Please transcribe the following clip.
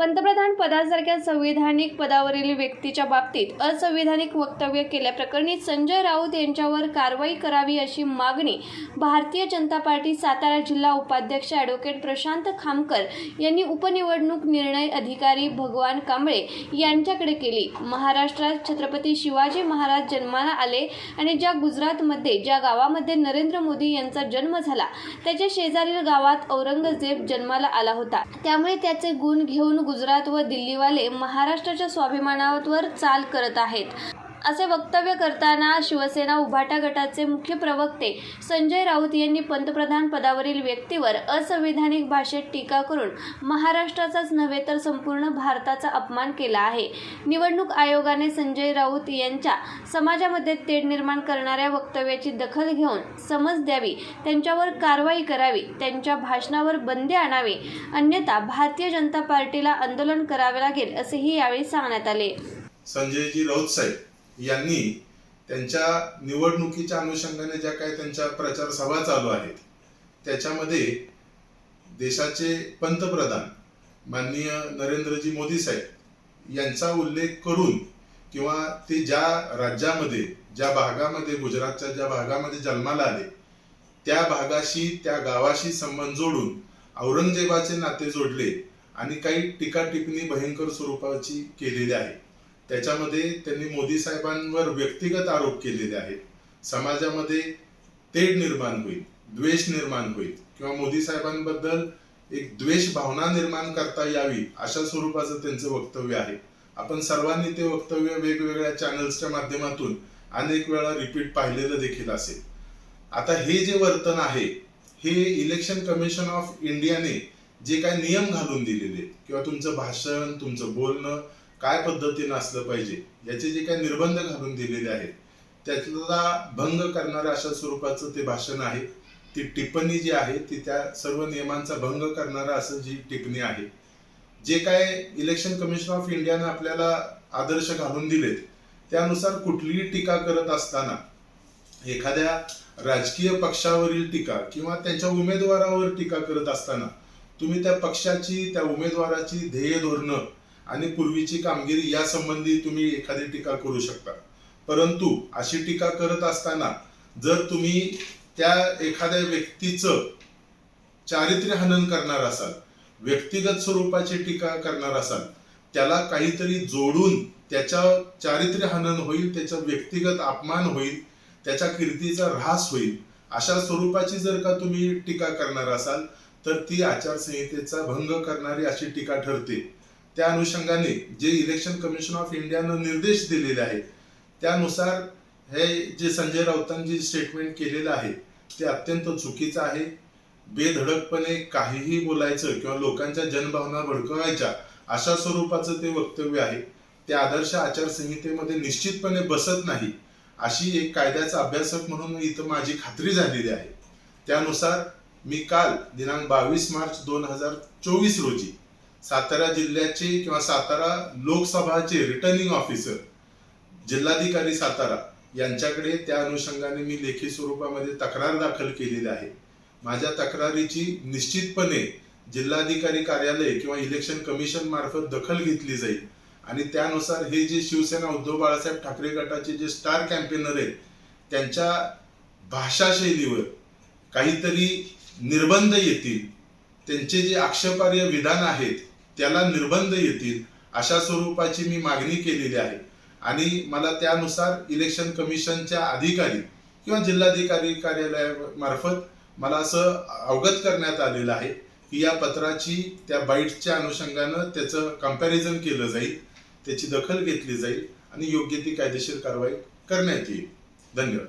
पंतप्रधान पदासारख्या संविधानिक पदावरील व्यक्तीच्या बाबतीत असंविधानिक वक्तव्य केल्याप्रकरणी संजय राऊत यांच्यावर कारवाई करावी अशी मागणी भारतीय जनता पार्टी सातारा जिल्हा उपाध्यक्ष ॲडव्होकेट प्रशांत खामकर यांनी उपनिवडणूक निर्णय अधिकारी भगवान कांबळे यांच्याकडे केली. महाराष्ट्रात छत्रपती शिवाजी महाराज जन्माला आले आणि ज्या गुजरातमध्ये ज्या गावामध्ये नरेंद्र मोदी यांचा जन्म झाला त्याच्या शेजारील गावात औरंगजेब जन्माला आला होता. त्यामुळे त्याचे गुण घेऊन गुजरात व दिल्लीवाले महाराष्ट्राच्या स्वाभिमानावर चाल करत आहेत. असे वक्तव्य करताना शिवसेना उभाटा गटाचे मुख्य प्रवक्ते संजय राऊत यांनी पंतप्रधान पदावरील व्यक्तीवर असंविधानिक भाषेत टीका करून महाराष्ट्राचाच नव्हे तर संपूर्ण भारताचा अपमान केला आहे. निवडणूक आयोगाने संजय राऊत यांच्या समाजामध्ये तेढ निर्माण करणाऱ्या वक्तव्याची दखल घेऊन समज द्यावी त्यांच्यावर कारवाई करावी त्यांच्या भाषणावर बंदी आणावी अन्यथा भारतीय जनता पार्टीला आंदोलन करावे लागेल असेही यावेळी सांगण्यात आले. संजयजी राऊत साहेब यांनी त्यांच्या निवडणुकीच्या अनुषंगाने ज्या काही त्यांच्या प्रचार सभा चालू आहेत त्याच्यामध्ये देशाचे पंतप्रधान माननीय नरेंद्रजी मोदी साहेब यांचा उल्लेख करून किंवा ते ज्या राज्यामध्ये ज्या भागामध्ये गुजरातच्या ज्या भागामध्ये जन्माला आले त्या भागाशी त्या गावाशी संबंध जोडून औरंगजेबाचे नाते जोडले आणि काही टीका टिप्पणी भयंकर स्वरूपाची केलेली आहे. त्याच्यामध्ये त्यांनी मोदी साहेबांवर व्यक्तिगत आरोप केलेले आहेत. समाजामध्ये तेढ निर्माण होईल द्वेष निर्माण होईल किंवा मोदी साहेबांबद्दल एक द्वेष भावना निर्माण करता यावी अशा स्वरूपाचं त्यांचं वक्तव्य आहे. आपण सर्वांनी ते वक्तव्य वेगवेगळ्या चॅनल्सच्या माध्यमातून अनेक वेळा रिपीट पाहिलेलं देखील असेल. आता हे जे वर्तन आहे हे इलेक्शन कमिशन ऑफ इंडियाने जे काय नियम घालून दिलेले किंवा तुमचं भाषण तुमचं बोलणं काय पद्धतीनं असलं पाहिजे याचे जे काही निर्बंध घालून दिलेले आहेत त्यातला भंग करणाऱ्या अशा स्वरूपाचं ते भाषण आहे. ती टिप्पणी जी आहे ती त्या सर्व नियमांचा भंग करणारा असं जी टिप्पणी आहे जे काय इलेक्शन कमिशन ऑफ इंडियानं आपल्याला आदर्श घालून दिलेत त्यानुसार कुठलीही टीका करत असताना एखाद्या राजकीय पक्षावरील टीका किंवा त्यांच्या उमेदवारावर टीका करत असताना तुम्ही त्या पक्षाची त्या उमेदवाराची ध्येय धोरणं आणि पूर्वीची कामगिरी या संबंधी तुम्ही एखादी टीका करू शकता. परंतु अशी टीका करत असताना जर तुम्ही त्या एखाद्या व्यक्तीचं चारित्र्य हनन करणार असाल व्यक्तिगत स्वरूपाची टीका करणार असाल त्याला काहीतरी जोडून त्याच्या चारित्र्य हनन होईल त्याचा व्यक्तिगत अपमान होईल त्याच्या कीर्तीचा ऱ्हास होईल अशा स्वरूपाची जर का तुम्ही टीका करणार असाल तर ती आचारसंहितेचा भंग करणारी अशी टीका ठरते. त्या अनुषंगाने जे इलेक्शन कमिशन ऑफ इंडियानं निर्देश दिलेले आहेत त्यानुसार हे जे संजय राऊतांनी जे स्टेटमेंट केलेलं आहे ते अत्यंत चुकीचं आहे. बेधडकपणे काहीही बोलायचं किंवा लोकांच्या जनभावना भडकवायच्या अशा स्वरूपाचं ते वक्तव्य आहे. ते आदर्श आचारसंहितेमध्ये निश्चितपणे बसत नाही अशी एक कायद्याचा अभ्यासक म्हणून इथं माझी खात्री झालेली आहे. त्यानुसार मी काल दिनांक बावीस मार्च दोन हजार चोवीस रोजी सातारा जिल्ह्याचे किंवा सातारा लोकसभाचे रिटर्निंग ऑफिसर जिल्हाधिकारी सातारा यांच्याकडे त्या अनुषंगाने मी लेखी स्वरूपामध्ये तक्रार दाखल केलेली आहे. माझ्या तक्रारीची निश्चितपणे जिल्हाधिकारी कार्यालय किंवा इलेक्शन कमिशन मार्फत दखल घेतली जाईल. आणि त्यानुसार हे जे शिवसेना उद्धव बाळासाहेब ठाकरे गटाचे जे स्टार कॅम्पेनर आहेत त्यांच्या भाषाशैलीवर काहीतरी निर्बंध येतील. त्यांचे जे आक्षेपार्ह विधान आहेत त्याला निर्बंध येतील अशा स्वरूपाची मी मागणी केलेली आहे. आणि मला त्यानुसार इलेक्शन कमिशनच्या अधिकारी किंवा जिल्हाधिकारी कार्यालयामार्फत मला असं अवगत करण्यात आलेलं आहे की या पत्राची त्या बाईटच्या अनुषंगानं त्याचं कंपॅरिझन केलं जाईल त्याची दखल घेतली जाईल आणि योग्य ती कायदेशीर कारवाई करण्यात येईल. धन्यवाद.